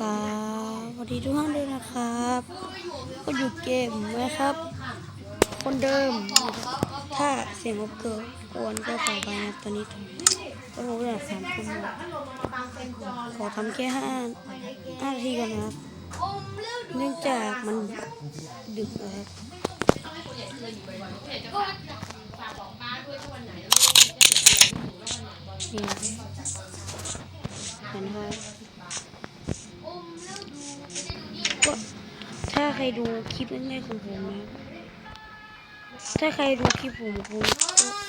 สวัสดีทุกท่านด้วยนะครับ ก็อยู่เกมนะครับ คนเดิม ถ้าเสียงรบเกินกวนก็ขอไปนะตอนนี้ก็รู้แล้วสามชั่มขอทำแค่ห้าห้านาทีก่อนนะครับ เนื่องจากมันดึกนะครับนี่เห็นไหมครับ ถ้าใครดูคลิปง่ายๆของผมนะ ถ้าใครดูคลิปผมคง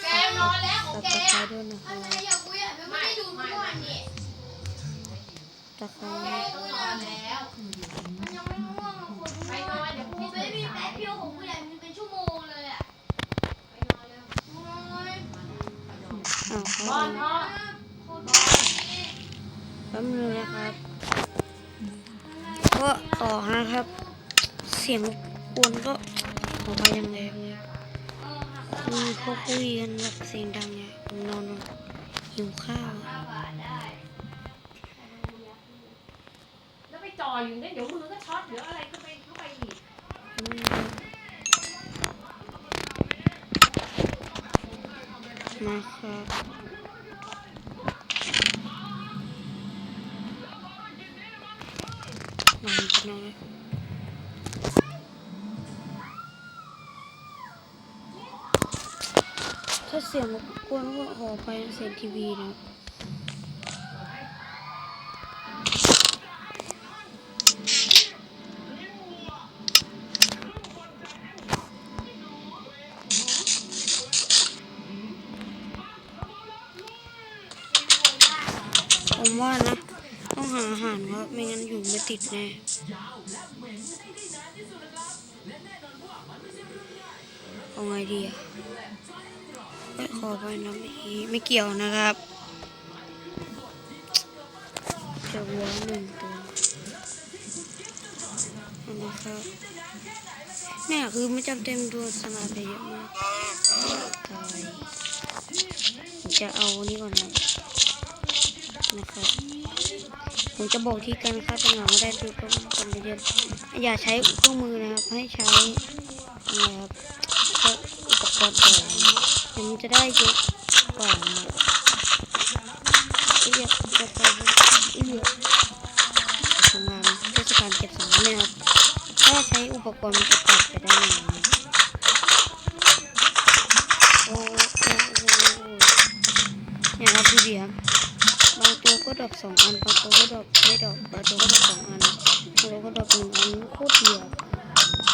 แกนอนแล้วของแกตะไคร้อะด้วยนะครับอะไรอย่าคุยอะไม่ได้ดูทุกวันนี่ตะไคร้แกกูนอนแล้วมันยังไม่ง่วงอะคุณไปนอนเดี๋ยวกูไม่มีแป๊บเดียวของกูใหญ่มันเป็นชั่วโมงเลยอะไปนอนแล้วโอ้ยอ้าวครับบอลเนาะคนบอลแป๊บนึงนะครับก็ต่อนะครับ เสียงกวนก็ออกมาย่างแรงเลยเขาคุยกันแบบเสียงดังเนี่ยผมนอนหิวข้าวแล้วไปจ่ออยู่เนี่ยเดี๋ยวมือก็ช็อตเดี๋ยวอะไรก็ไปเข้าไปอีกมาครับนอนจะนอน เสียงรบกวนก็ขอไปเสียงทีวีนะผมว่านะ ต้องหาอาหารครับไม่งั้นอยู่ไม่ติดแน่เอาไงดีอะเอ้ย ขอไปนะไม่ไม่เกี่ยวนะครับเจะวัวหนึ่งตัวนนี้ครับเนี่ยคือไม่จำเต็มตัวสลับไปเยอะมากตายจะเอานี่ก่อนนะนะครับผมจะบอกที่การฆ่าตัวหนาวได้คือก็คนเดียวอย่าใช้เครื่องมือนะครับ ให้ใช้นะครับ กรณ์ก่อนเดี๋ยวมันจะได้เยอะกว่านะเอียจะไปเอียทำงานเทศกาลเก็บสองเนี่ยครับถ้าใช้อุปกรณ์มันจะตัดไปได้ไหมโอ้โอ้โอ้โอ้เนี่ยครับพี่เบียร์บางตัวก็ดรอปสองอันบางตัวก็ดรอปไม่ดรอปบางตัวก็ดรอปสองอันบางตัวก็ดรอปหนึ่งอันโคตรเดียว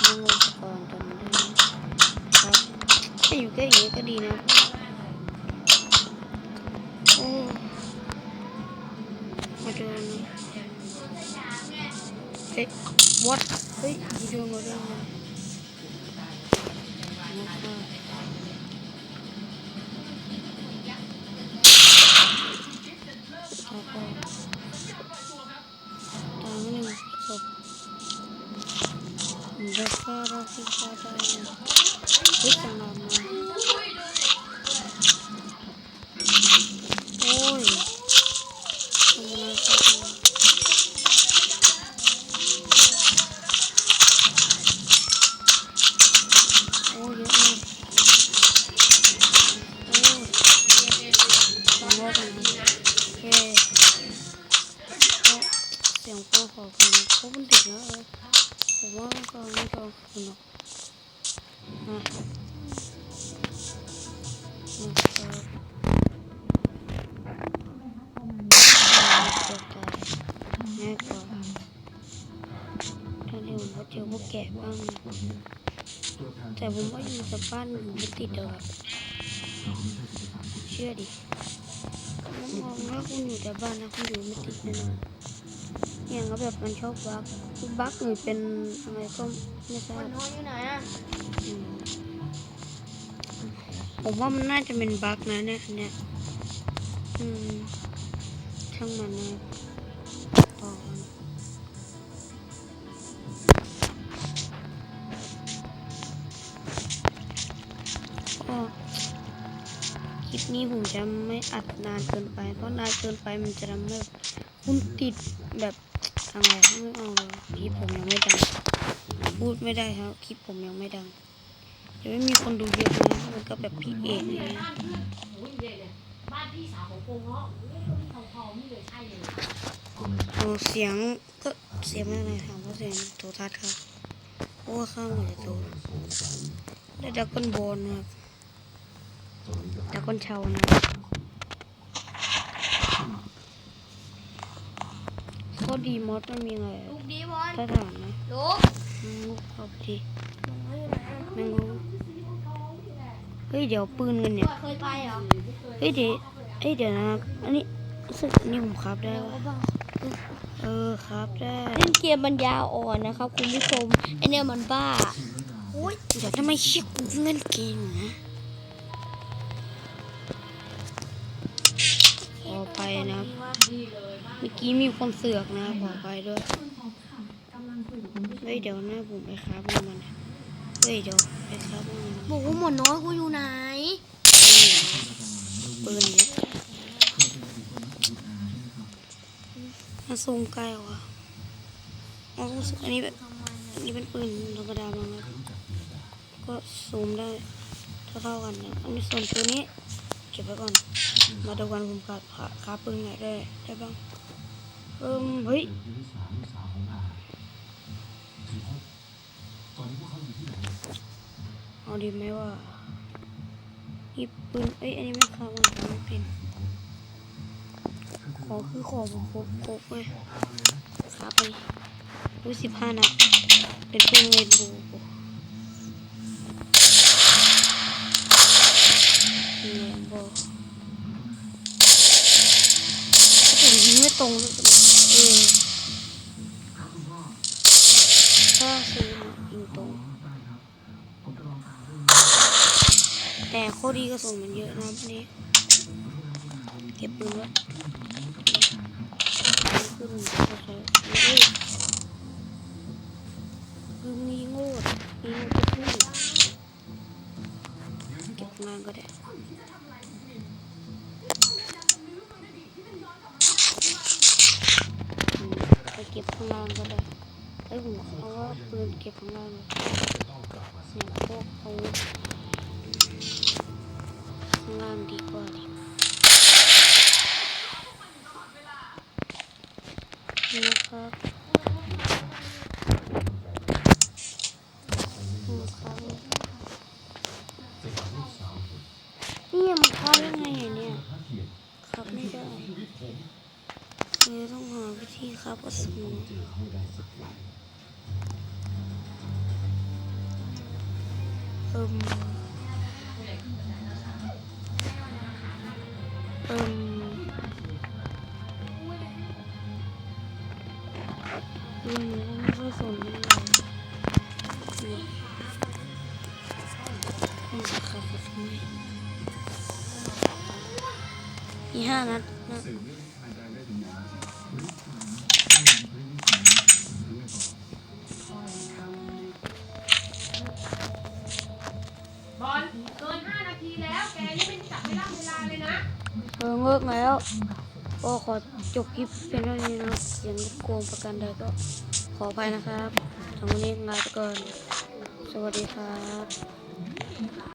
ไม่งงก่อนตอนนี้ได้ครับ ถ้าอยู่แค่อย่างนี้ก็ดีนะโอ้มาเดินเฮ้ย what เฮ้ยยีโดนมาเดินมานะครับแล้วก็ตามหนึ่งศพผมจะฆ่าเราที่ฆ่าได้ องคุณหรอกนะนะครับแม่ก็ท่านเห็นว่าเจอพวกแกะบ้างแต่ผมว่าอยู่กับบ้านอยู่ไม่ติดหรอกเชื่อดิผมมองว่าคุณอยู่แต่บ้านนะคุณอยู่ไม่ติดแน่นอน อย่างก็แบบมันชอบบักบักหรือเป็นอะไรก็ไม่ทราบนอนอยู่ไหนอะอืมผมว่ามันน่าจะเป็นบักนะเนี่ยเนี่ยอืมช่างมันนะต่อกันก็คลิปนี้ผมจะไม่อัดนานเกินไป เพราะนานเกินไปมันจะทำให้คุณติดแบบ ทำไงไม่เอาเลยคลิปผมยังไม่ดัง พูดไม่ได้ครับคลิปผมยังไม่ดังจะไม่มีคนดูเยอะนะมันก็แบบพี่เอกเนี่ยบ้านพี่สาวของโกงเงาะทองทองนี่เลยใช่เลยโอ้เสียงก็เสียงอะไรถามว่าเสียงโทรทัศน์ครับโอ้ข้ามเลยโทรได้ดักก้นบอลนะครับดักก้นเชานะครับข้อ ดีมอสมันมีอะไรลูกดีบอลถ้าถามนะลูกมึงรู้เอาไปทีแมงรู้เฮ้ยเดี๋ยวปืนกันเนี่ยเคยไปเหรอเฮ้ยเดี๋ยวเฮ้ยเดี๋ยวนะครับอันนี้รู้สึกอันนี้ผมครับได้ปะเออครับได้เล่นเกมมันยาวอ่อนนะครับคุณผู้ชมไอเนี่ยมันบ้าอุ้ยเดี๋ยวทำไมเชี่ยกูเล่นเกมนะขอไปนะครับนี่ เลยบ้านเมื่อกี้มีคนเสือกนะขอไปด้วย เฮ้ยเดี๋ยวหน้าผมไปครับมันมันเฮ้ยเดี๋ยวไปครับมันมันบอกว่าหมดน้อยกูอยู่ไหนปืนเยอะมาซูมใกล้ว่ะอ๋อรู้สึกอันนี้แบบอันนี้เป็นปืนธรรมดาบ้างครับก็ซูมได้เท่าๆกันนะอันนี้ส่วนตัวนี้เก็บไว้ก่อน มาดูกันผมขาดขาขาปืนไหนได้ได้บ้าง เอิ่มเฮ้ยเอาดีไหมว่านี่ปืนเอ้ยอันนี้ไม่ขาดมันไม่เป็นขอคือขอผมครบครบเลยขาไปรู้สิบห้านัดเป็นปืนเรนโบว์เรนโบว์ผมยิงไม่ตรง เออถ้าซื้อมายิงตรงแต่ข้อดีกระสุนมันเยอะนะนี่เก็บปืนไว้ปืนก็ใช้เฮ้ยปืนมีโง่มีโง่จะพูดเก็บงานก็ได้ ก็บข้างล่างก็ได้ไอ้ยผมเอาว่าปืนเก็บข้างล่างเลยเสียงพวกอาข้างล่างดีกว่าดินี่นะครับ อิ่มอิ่มอืมไม่ค่อยสนเลยนี่ครับทำไมมีห้านัดนะ กยังไม่จับเวลาเวลาเลยนะ เออเลิกแล้วก็ขอจบคลิปเพียงเท่านี้นะครับเสียงโกงประกันใดก็ขออภัยนะครับทำวันนี้ลาไปก่อน สวัสดีครับ